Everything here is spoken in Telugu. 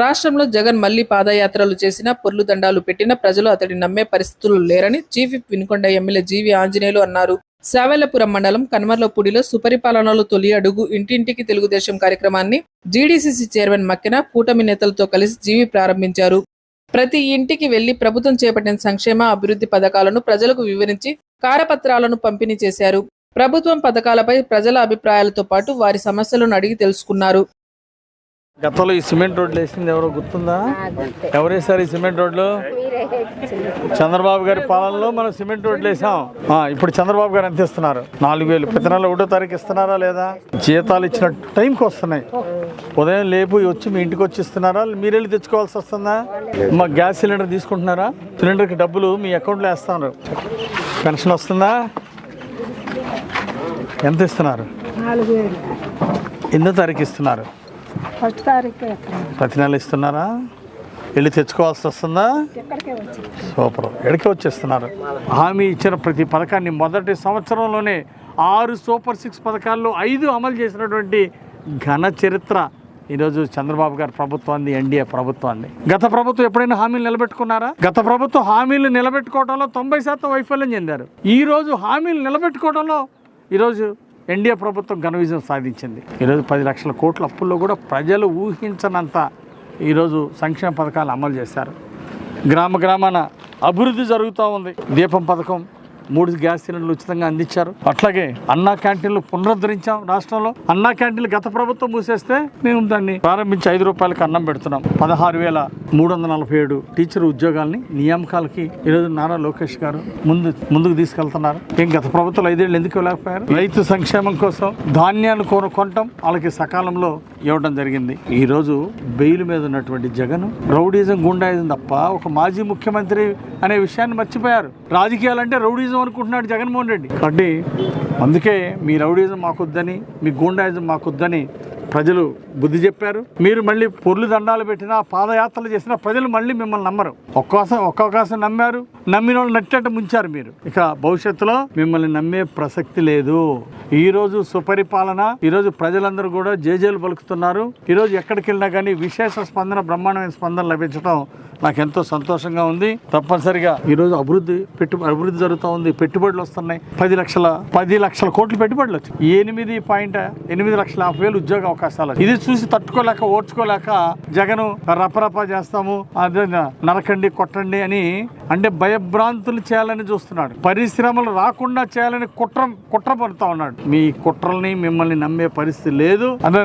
రాష్ట్రంలో జగన్ మళ్ళీ పాదయాత్రలు చేసినా పొర్లు దండాలు పెట్టినా ప్రజలు అతడి నమ్మే పరిస్థితులు లేరని chief Vinukonda MLA G V Anjaneyulu అన్నారు. సావెల్లపురం మండలం కన్మర్లపూడిలో సుపరిపాలనలో తొలి అడుగు ఇంటింటికి తెలుగుదేశం కార్యక్రమాన్ని జీడీసీసీ చైర్మన్ మక్కెన కూటమి నేతలతో కలిసి జీవి ప్రారంభించారు. ప్రతి ఇంటికి వెళ్ళి ప్రభుత్వం చేపట్టిన సంక్షేమ అభివృద్ధి పథకాలను ప్రజలకు వివరించి కారపత్రాలను పంపిణీ చేశారు. ప్రభుత్వం పథకాలపై ప్రజల అభిప్రాయాలతో పాటు వారి సమస్యలను అడిగి తెలుసుకున్నారు. గతంలో ఈ సిమెంట్ రోడ్లు వేసింది ఎవరో గుర్తుందా? ఎవరు వేశారు ఈ సిమెంట్ రోడ్లు? చంద్రబాబు గారి పాలనలో మనం సిమెంట్ రోడ్లు వేసాం. ఇప్పుడు చంద్రబాబు గారు ఎంత ఇస్తున్నారు? నాలుగు వేలు. ప్రతి నెల ఒకటో తారీఖు ఇస్తున్నారా లేదా? జీతాలు ఇచ్చిన టైంకి వస్తున్నాయి. ఉదయం లేపు వచ్చి మీ ఇంటికి వచ్చి ఇస్తున్నారా? మీరు వెళ్ళి తెచ్చుకోవాల్సి వస్తుందా? మా గ్యాస్ సిలిండర్ తీసుకుంటున్నారా? సిలిండర్కి డబ్బులు మీ అకౌంట్లో వేస్తున్నారు. పెన్షన్ వస్తుందా? ఎంత ఇస్తున్నారు? ఎన్నో తారీఖు ఇస్తున్నారు? ఫస్ట్ తారీఖు ప్రతి నెల ఇస్తున్నారా? వెళ్ళి తెచ్చుకోవాల్సి వస్తుందా? సూపర్. ఎక్కడికి వచ్చేస్తున్నారు? హామీ ఇచ్చిన ప్రతి పథకాన్ని మొదటి సంవత్సరంలోనే ఆరు సూపర్ సిక్స్ పథకాల్లో ఐదు అమలు చేసినటువంటి ఘన చరిత్ర ఈరోజు చంద్రబాబు గారి ప్రభుత్వాన్ని ఎన్డీఏ ప్రభుత్వాన్ని. గత ప్రభుత్వం ఎప్పుడైనా హామీలు నిలబెట్టుకున్నారా? గత ప్రభుత్వం హామీలు నిలబెట్టుకోవడంలో తొంభై శాతం వైఫల్యం చెందారు. ఈ రోజు హామీలు నిలబెట్టుకోవడంలో ఈరోజు ఎన్డీఏ ప్రభుత్వం ఘన విజయం సాధించింది. ఈరోజు పది లక్షల కోట్ల అప్పుల్లో కూడా ప్రజలు ఊహించనంత ఈరోజు సంక్షేమ పథకాలు అమలు చేశారు. గ్రామ గ్రామాన అభివృద్ధి జరుగుతూ ఉంది. దీపం పథకం మూడు గ్యాస్ సిలిండర్లు ఉచితంగా అందించారు. అట్లాగే అన్నా క్యాంటీన్లు పునరుద్ధరించాం రాష్ట్రంలో. అన్నా క్యాంటీన్లు గత ప్రభుత్వం మూసేస్తే మేము దాన్ని ప్రారంభించి ఐదు రూపాయలకి అన్నం పెడుతున్నాం. పదహారు వేల మూడు వందల నలభై ఏడు టీచర్ ఉద్యోగాల్ని నియామకాలకి ఈరోజు నారా లోకేష్ గారు ముందు ముందుకు తీసుకెళ్తున్నారు. ఏం గత ప్రభుత్వాలు ఐదేళ్ళు ఎందుకు వెళ్ళకపోయారు రైతు సంక్షేమం కోసం ధాన్యాలు కొను వాళ్ళకి సకాలంలో ఇవ్వడం జరిగింది. ఈరోజు బెయిల్ మీద ఉన్నటువంటి జగన్ రౌడీజం గుండాయిజం తప్ప ఒక మాజీ ముఖ్యమంత్రి అనే విషయాన్ని మర్చిపోయారు. రాజకీయాలంటే రౌడీజం అనుకుంటున్నాడు జగన్మోహన్ రెడ్డి. కాబట్టి అందుకే మీ రౌడీజం మాకొద్దని మీ గూండాయిజం మాకొద్దని ప్రజలు బుద్ధి చెప్పారు. మీరు మళ్ళీ పొర్లు దండాలు పెట్టినా పాదయాత్రలు చేసినా ప్రజలు మళ్ళీ మిమ్మల్ని నమ్మరు. ఒక్కోసం ఒక్కొక్కసం నమ్మారు. నమ్మిన వాళ్ళు నట్టేట ముంచారు మీరు. ఇక భవిష్యత్తులో మిమ్మల్ని నమ్మే ప్రసక్తి లేదు. ఈ రోజు సుపరిపాలన ఈరోజు ప్రజలందరూ కూడా జేజేలు పలుకుతున్నారు. ఈరోజు ఎక్కడికి వెళ్ళినా కానీ విశేష స్పందన బ్రహ్మాండమైన స్పందన లభించడం నాకు ఎంతో సంతోషంగా ఉంది. తప్పనిసరిగా ఈ రోజు అభివృద్ధి పెట్టు అభివృద్ధి జరుగుతూ ఉంది. పెట్టుబడులు వస్తున్నాయి. పది లక్షల పది లక్షల కోట్లు పెట్టుబడులు వచ్చాయి. ఎనిమిది పాయింట్ ఎనిమిది లక్షల యాభై వేలు ఉద్యోగ అవకాశాలు ఇది చూసి తట్టుకోలేక ఓర్చుకోలేక జగన్ రపరప చేస్తాము. అదే నరకండి కొట్టండి అని అంటే భయభ్రాంతులు చేయాలని చూస్తున్నాడు. పరిశ్రమలు రాకుండా చేయాలని కుట్ర కుట్ర పడుతూ ఉన్నాడు. మీ కుట్రల్ని మిమ్మల్ని నమ్మే పరిస్థితి లేదు. అదే